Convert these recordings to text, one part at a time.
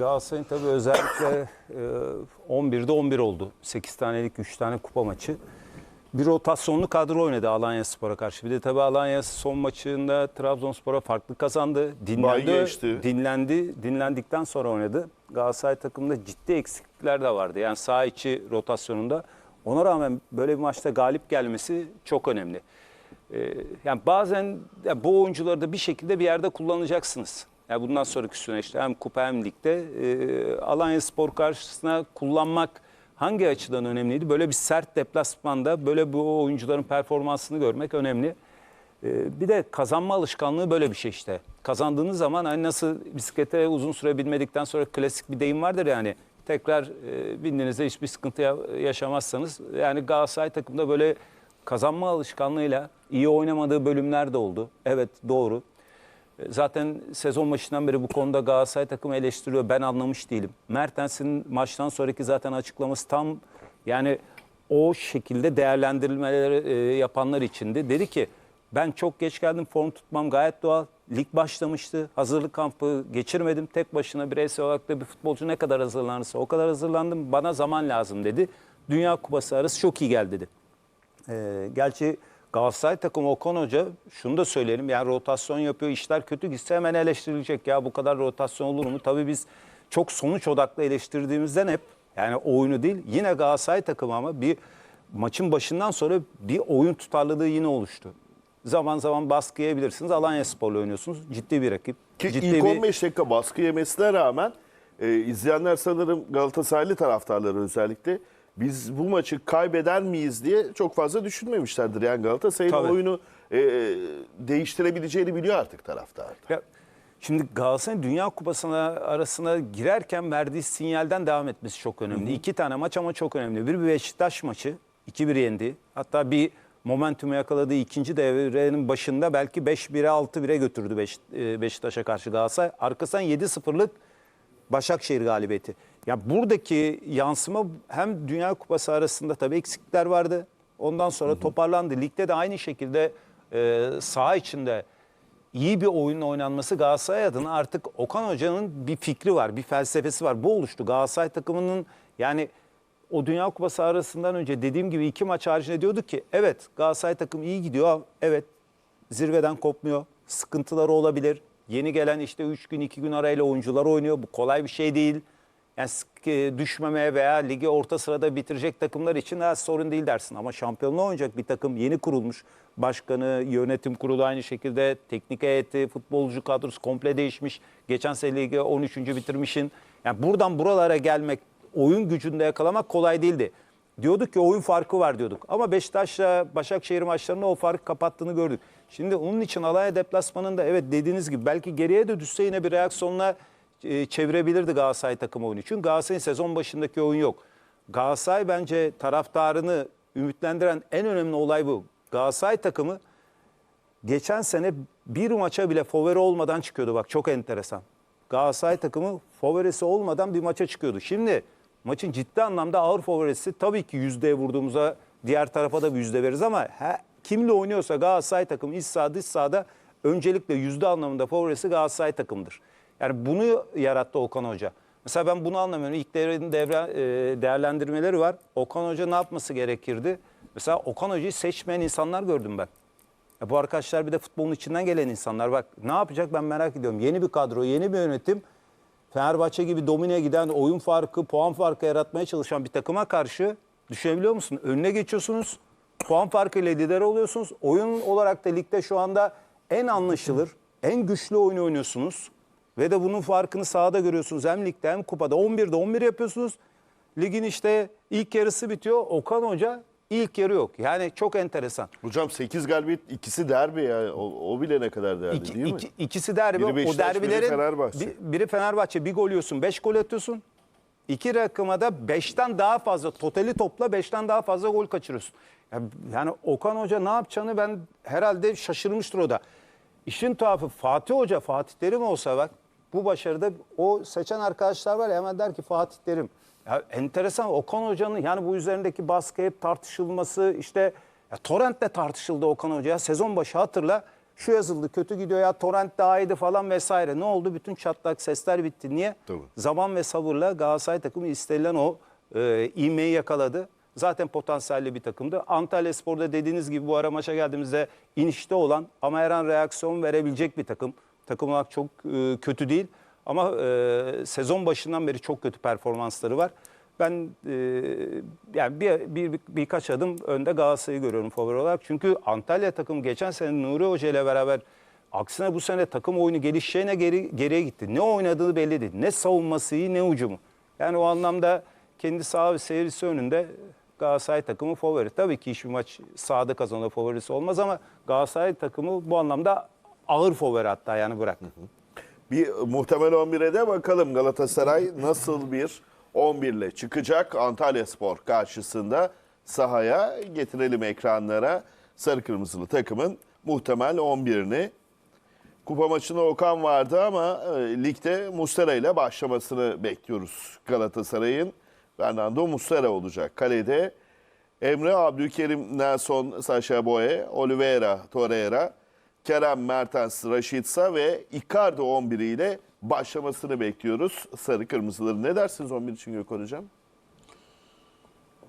Galatasaray'ın tabii özellikle e, 11'de 11 oldu. 8 tanelik 3 tane kupa maçı. Bir rotasyonlu kadro oynadı Alanya Spor'a karşı. Bir de tabii Alanya son maçında Trabzonspor'a farklı kazandı. Dinlendi, dinlendi. Dinlendikten sonra oynadı. Galatasaray takımında ciddi eksiklikler de vardı. Yani sağ içi rotasyonunda. Ona rağmen böyle bir maçta galip gelmesi çok önemli. Ee, yani bazen ya bu oyuncuları da bir şekilde bir yerde kullanacaksınız. Yani bundan sonraki süreçte hem kupa hem ligde e, Alanya Spor karşısına kullanmak hangi açıdan önemliydi? Böyle bir sert deplasmanda böyle bu oyuncuların performansını görmek önemli. Ee, bir de kazanma alışkanlığı böyle bir şey işte. Kazandığınız zaman hani nasıl bisiklete uzun süre binmedikten sonra klasik bir deyim vardır yani. Tekrar e, bindiğinizde hiçbir sıkıntı ya- yaşamazsanız yani Galatasaray takımda böyle kazanma alışkanlığıyla iyi oynamadığı bölümler de oldu. Evet doğru. Zaten sezon başından beri bu konuda Galatasaray takımı eleştiriyor. Ben anlamış değilim. Mertens'in maçtan sonraki zaten açıklaması tam yani o şekilde değerlendirilmeleri e, yapanlar içindi. Dedi ki ben çok geç geldim form tutmam gayet doğal. Lig başlamıştı. Hazırlık kampı geçirmedim. Tek başına bireysel olarak da bir futbolcu ne kadar hazırlanırsa o kadar hazırlandım. Bana zaman lazım dedi. Dünya Kupası arası çok iyi geldi dedi. Ee, gerçi Galatasaray takımı Okan Hoca şunu da söyleyelim yani rotasyon yapıyor işler kötü gitse hemen eleştirilecek ya bu kadar rotasyon olur mu? Tabii biz çok sonuç odaklı eleştirdiğimizden hep yani oyunu değil yine Galatasaray takımı ama bir maçın başından sonra bir oyun tutarlılığı yine oluştu. Zaman zaman baskı yiyebilirsiniz. Alanya Spor'la oynuyorsunuz. Ciddi bir rakip. Ki ciddi ilk bir... 15 dakika baskı yemesine rağmen e, izleyenler sanırım Galatasaraylı taraftarları özellikle biz bu maçı kaybeder miyiz diye çok fazla düşünmemişlerdir. Yani Galatasaray'ın Tabii. oyunu e, değiştirebileceğini biliyor artık taraftar. Ya, şimdi Galatasaray'ın Dünya Kupası'na arasına girerken verdiği sinyalden devam etmesi çok önemli. İki tane maç ama çok önemli. Bir Beşiktaş maçı 2-1 yendi. Hatta bir momentumu yakaladığı ikinci devrenin başında belki 5-1'e 6-1'e götürdü Beş- e, Beşiktaş'a karşı Galatasaray. Arkasından 7-0'lık Başakşehir galibiyeti. Ya buradaki yansıma hem Dünya Kupası arasında tabii eksiklikler vardı. Ondan sonra toparlandı. Ligde de aynı şekilde e, saha içinde iyi bir oyunun oynanması Galatasaray adına artık Okan Hoca'nın bir fikri var, bir felsefesi var. Bu oluştu. Galatasaray takımının yani o Dünya Kupası arasından önce dediğim gibi iki maç haricinde diyorduk ki evet Galatasaray takım iyi gidiyor. Evet zirveden kopmuyor. Sıkıntıları olabilir. Yeni gelen işte 3 gün 2 gün arayla oyuncular oynuyor. Bu kolay bir şey değil. Yani e, düşmemeye veya ligi orta sırada bitirecek takımlar için ha, sorun değil dersin. Ama şampiyonluğa oynayacak bir takım yeni kurulmuş. Başkanı, yönetim kurulu aynı şekilde. Teknik heyeti, futbolcu kadrosu komple değişmiş. Geçen sene ligi 13. bitirmişin. Yani buradan buralara gelmek, oyun gücünde yakalamak kolay değildi. Diyorduk ki oyun farkı var diyorduk. Ama Beşiktaş'la Başakşehir maçlarında o farkı kapattığını gördük. Şimdi onun için Alanya deplasmanında evet dediğiniz gibi belki geriye de düşse yine bir reaksiyonla e, çevirebilirdi Galatasaray takımı oyunu. Çünkü Galatasaray'ın sezon başındaki oyun yok. Galatasaray bence taraftarını ümitlendiren en önemli olay bu. Galatasaray takımı geçen sene bir maça bile favori olmadan çıkıyordu. Bak çok enteresan. Galatasaray takımı favorisi olmadan bir maça çıkıyordu. Şimdi maçın ciddi anlamda ağır favorisi tabii ki yüzdeye vurduğumuzda diğer tarafa da bir yüzde veririz ama he, kimle oynuyorsa Galatasaray takımı iç sahada dış sahada öncelikle yüzde anlamında favorisi Galatasaray takımıdır. Yani bunu yarattı Okan Hoca. Mesela ben bunu anlamıyorum. İlk devrenin devre, e, değerlendirmeleri var. Okan Hoca ne yapması gerekirdi? Mesela Okan Hoca'yı seçmeyen insanlar gördüm ben. Ya bu arkadaşlar bir de futbolun içinden gelen insanlar. Bak ne yapacak ben merak ediyorum. Yeni bir kadro, yeni bir yönetim. Fenerbahçe gibi domine giden, oyun farkı, puan farkı yaratmaya çalışan bir takıma karşı düşünebiliyor musun? Önüne geçiyorsunuz. Puan farkıyla lider oluyorsunuz. Oyun olarak da ligde şu anda en anlaşılır, en güçlü oyunu oynuyorsunuz. Ve de bunun farkını sahada görüyorsunuz. Hem ligde hem kupada. 11'de 11 yapıyorsunuz. Ligin işte ilk yarısı bitiyor. Okan Hoca ilk yarı yok. Yani çok enteresan. Hocam 8 galibiyet ikisi derbi ya. O, o bile ne kadar derbi İki, değil mi? iki- ikisi derbi. Biri o Beşiktaş, biri derbilerin Fenerbahçe. bir- biri Fenerbahçe bir gol yiyorsun, beş gol atıyorsun. İki rakıma da beşten daha fazla, totali topla beşten daha fazla gol kaçırıyorsun. Ya- Yani Okan Hoca ne yapacağını ben herhalde şaşırmıştır o da. İşin tuhafı Fatih Hoca, Fatih Terim olsa bak bu başarıda o seçen arkadaşlar var ya hemen der ki Fatih Terim. Ya enteresan Okan Hoca'nın yani bu üzerindeki baskı hep tartışılması işte ya Torrent'le tartışıldı Okan Hoca. Sezon başı hatırla Şu yazıldı kötü gidiyor ya torrent daha iyiydi falan vesaire. Ne oldu? Bütün çatlak sesler bitti. Niye? Tabii. Zaman ve sabırla Galatasaray takımı istenilen o e, ivmeyi yakaladı. Zaten potansiyelli bir takımdı. Antalya Spor'da dediğiniz gibi bu ara maça geldiğimizde inişte olan ama her an reaksiyon verebilecek bir takım. Takım olarak çok e, kötü değil. Ama e, sezon başından beri çok kötü performansları var. Ben e, yani bir, bir, bir- birkaç adım önde Galatasaray'ı görüyorum favori olarak. Çünkü Antalya takımı geçen sene Nuri Hoca ile beraber aksine bu sene takım oyunu gelişeceğine geri, geriye gitti. Ne oynadığı belli değil. Ne savunması iyi ne ucumu. Yani o anlamda kendi saha ve seyircisi önünde Galatasaray takımı favori. Tabii ki hiçbir maç sahada kazanır favorisi olmaz ama Galatasaray takımı bu anlamda ağır favori hatta yani bırak. Bir muhtemel 11'e de bakalım Galatasaray nasıl bir 11 ile çıkacak Antalya Spor karşısında sahaya getirelim ekranlara sarı kırmızılı takımın muhtemel 11'ini. Kupa maçında Okan vardı ama e, ligde Mustera ile başlamasını bekliyoruz Galatasaray'ın. Fernando Mustera olacak kalede. Emre, Abdülkerim, Nelson, Sasha Boye, Oliveira, Torreira, Kerem, Mertens, Raşitsa ve Icardi 11 ile başlamasını bekliyoruz. Sarı kırmızıları ne dersiniz 11 için Gökhan Hocam?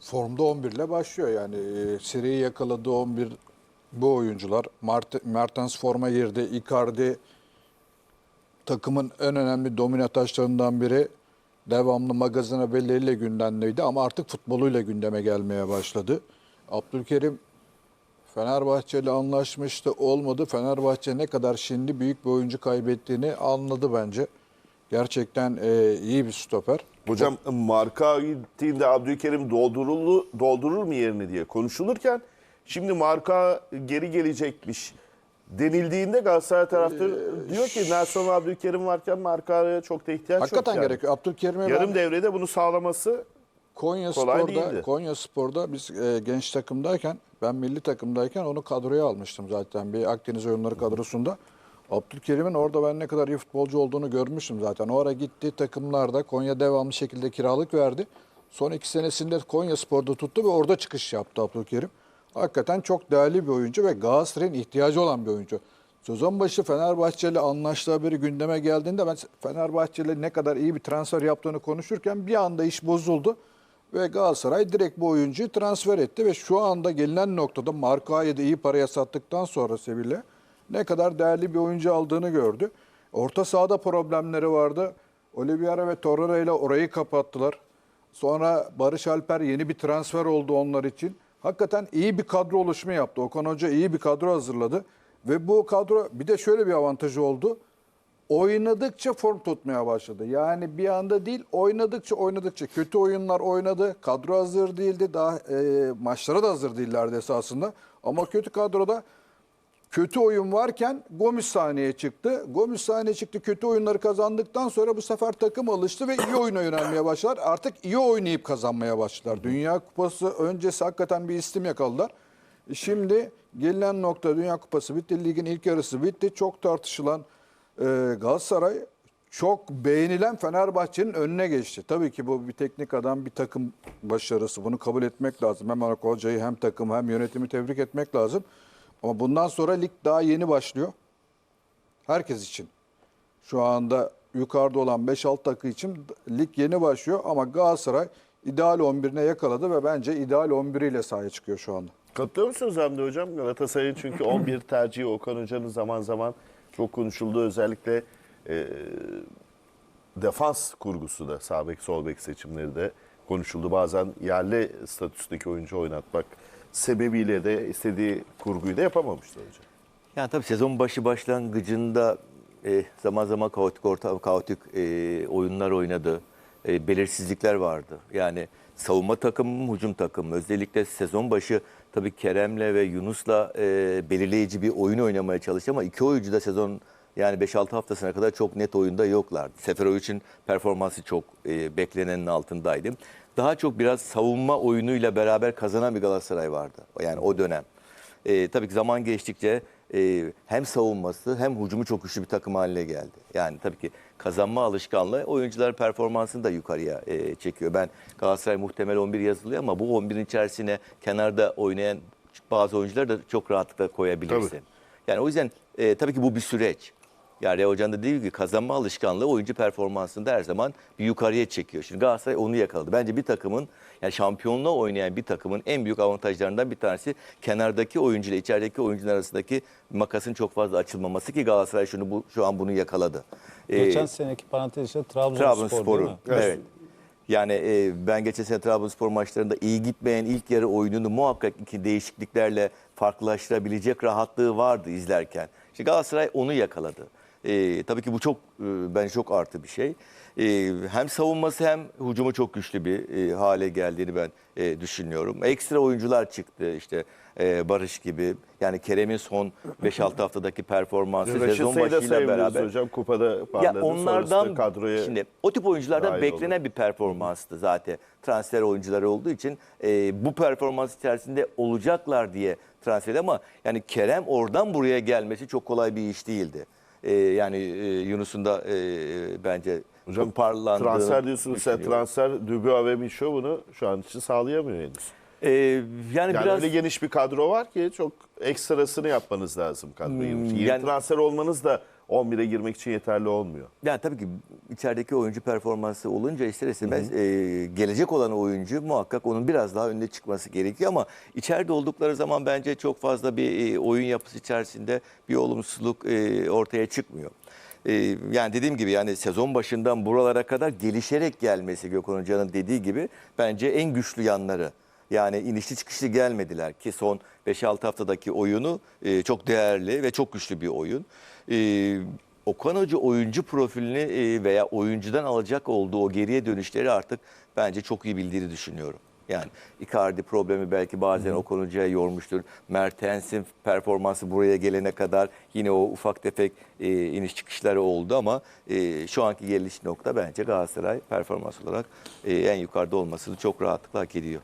Formda 11 ile başlıyor yani. E, seriyi yakaladığı 11 bu oyuncular. Mart Mertens forma girdi. Icardi takımın en önemli domine taşlarından biri. Devamlı magazine belleriyle gündemdeydi ama artık futboluyla gündeme gelmeye başladı. Abdülkerim Fenerbahçe ile anlaşmıştı olmadı. Fenerbahçe ne kadar şimdi büyük bir oyuncu kaybettiğini anladı bence. Gerçekten e, iyi bir stoper. Hocam marka gittiğinde Abdülkerim doldurulu, doldurur mu yerini diye konuşulurken şimdi marka geri gelecekmiş denildiğinde Galatasaray taraftarı diyor ki Nelson Abdülkerim varken markaya çok da ihtiyaç Hakikaten yok. yani. gerekiyor. Abdülkerim'e Yarım ben- devrede bunu sağlaması Konya Kolay Spor'da değildi. Konya Spor'da biz e, genç takımdayken ben milli takımdayken onu kadroya almıştım zaten bir Akdeniz oyunları kadrosunda. Abdülkerim'in orada ben ne kadar iyi futbolcu olduğunu görmüştüm zaten. O ara gittiği takımlarda Konya devamlı şekilde kiralık verdi. Son iki senesinde Konya Spor'da tuttu ve orada çıkış yaptı Abdülkerim. Hakikaten çok değerli bir oyuncu ve Galatasaray'ın ihtiyacı olan bir oyuncu. Sezon başı Fenerbahçe ile anlaştığı haberi gündeme geldiğinde ben Fenerbahçe ile ne kadar iyi bir transfer yaptığını konuşurken bir anda iş bozuldu. Ve Galatasaray direkt bu oyuncuyu transfer etti ve şu anda gelinen noktada Marka'yı da iyi paraya sattıktan sonra Sevilla ne kadar değerli bir oyuncu aldığını gördü. Orta sahada problemleri vardı. Oliveira ve Torreira ile orayı kapattılar. Sonra Barış Alper yeni bir transfer oldu onlar için. Hakikaten iyi bir kadro oluşumu yaptı. Okan Hoca iyi bir kadro hazırladı. Ve bu kadro bir de şöyle bir avantajı oldu oynadıkça form tutmaya başladı. Yani bir anda değil oynadıkça oynadıkça kötü oyunlar oynadı. Kadro hazır değildi. Daha e, maçlara da hazır değillerdi esasında. Ama kötü kadroda kötü oyun varken Gomis sahneye çıktı. Gomis sahneye çıktı. Kötü oyunları kazandıktan sonra bu sefer takım alıştı ve iyi oyuna yönelmeye başladılar. Artık iyi oynayıp kazanmaya başladılar. Dünya Kupası öncesi hakikaten bir istim yakaladılar. Şimdi gelinen nokta Dünya Kupası bitti. Ligin ilk yarısı bitti. Çok tartışılan e, Galatasaray çok beğenilen Fenerbahçe'nin önüne geçti. Tabii ki bu bir teknik adam, bir takım başarısı. Bunu kabul etmek lazım. Hem Arak Hoca'yı hem takım hem yönetimi tebrik etmek lazım. Ama bundan sonra lig daha yeni başlıyor. Herkes için. Şu anda yukarıda olan 5-6 takı için lig yeni başlıyor ama Galatasaray ideal 11'ine yakaladı ve bence ideal 11 ile sahaya çıkıyor şu anda. Katılıyor musunuz Hamdi Hocam? Galatasaray'ın çünkü 11 tercihi Okan Hoca'nın zaman zaman çok konuşulduğu özellikle e, defans kurgusu da sağ bek sol bek seçimleri de konuşuldu. Bazen yerli statüsteki oyuncu oynatmak sebebiyle de istediği kurguyu da yapamamıştı hocam. Yani tabii sezon başı başlangıcında e, zaman zaman kaotik orta kaotik e, oyunlar oynadı. E, belirsizlikler vardı. Yani savunma takımı, hücum takımı. Özellikle sezon başı tabii Kerem'le ve Yunus'la e, belirleyici bir oyun oynamaya çalıştı ama iki oyuncu da sezon yani 5-6 haftasına kadar çok net oyunda yoklardı. Seferovic'in performansı çok e, beklenenin altındaydı. Daha çok biraz savunma oyunuyla beraber kazanan bir Galatasaray vardı. Yani o dönem. E, tabii ki zaman geçtikçe e, hem savunması hem hücumu çok güçlü bir takım haline geldi. Yani tabii ki kazanma alışkanlığı oyuncular performansını da yukarıya e, çekiyor. Ben Galatasaray muhtemel 11 yazılıyor ama bu 11'in içerisine kenarda oynayan bazı oyuncuları da çok rahatlıkla koyabilirsin. Tabii. Yani o yüzden e, tabii ki bu bir süreç. Yani Rea Hoca'nın da dediği gibi kazanma alışkanlığı oyuncu performansında her zaman bir yukarıya çekiyor. Şimdi Galatasaray onu yakaladı. Bence bir takımın yani şampiyonluğa oynayan bir takımın en büyük avantajlarından bir tanesi kenardaki oyuncu ile içerideki oyuncular arasındaki makasın çok fazla açılmaması ki Galatasaray şunu bu, şu an bunu yakaladı. Ee, Geçen seneki parantez içinde Trabzonspor değil Trabzonspor'u. mi? Evet. Yani e, ben geçen sene Trabzonspor maçlarında iyi gitmeyen ilk yarı oyununu muhakkak iki değişikliklerle farklılaştırabilecek rahatlığı vardı izlerken. İşte Galatasaray onu yakaladı. E, tabii ki bu çok e, bence çok artı bir şey. E, hem savunması hem hücumu çok güçlü bir e, hale geldiğini ben e, düşünüyorum. Ekstra oyuncular çıktı işte e, Barış gibi. Yani Kerem'in son 5-6 haftadaki performansı Raşit sezon başıyla beraber. hocam. Kupada parladı. Ya onlardan kadroya şimdi o tip oyunculardan beklenen bir performanstı zaten. Transfer oyuncuları olduğu için e, bu performans içerisinde olacaklar diye transfer ama yani Kerem oradan buraya gelmesi çok kolay bir iş değildi. E, yani e, Yunus'un da e, bence Hocam çok parlandığını transfer diyorsunuz sen düşünüyorum. transfer Dubois ve Micho bunu şu an için sağlayamıyor henüz. E, yani, Yani biraz öyle geniş bir kadro var ki çok ekstrasını yapmanız lazım kadroyu. Hmm, yani- transfer olmanız da 11'e girmek için yeterli olmuyor. Yani tabii ki içerideki oyuncu performansı olunca ister istemez e, gelecek olan oyuncu muhakkak onun biraz daha önüne çıkması gerekiyor ama içeride oldukları zaman bence çok fazla bir e, oyun yapısı içerisinde bir olumsuzluk e, ortaya çıkmıyor. E, yani dediğim gibi yani sezon başından buralara kadar gelişerek gelmesi Gökhan Hoca'nın dediği gibi bence en güçlü yanları. Yani inişli çıkışlı gelmediler ki son 5-6 haftadaki oyunu e, çok değerli ve çok güçlü bir oyun. E, Okan Hoca oyuncu profilini e, veya oyuncudan alacak olduğu o geriye dönüşleri artık bence çok iyi bildiğini düşünüyorum. Yani Icardi problemi belki bazen Okan Hoca'ya yormuştur. Mertens'in performansı buraya gelene kadar yine o ufak tefek e, iniş çıkışları oldu ama e, şu anki geliş nokta bence Galatasaray performans olarak e, en yukarıda olmasını çok rahatlıkla hak ediyor.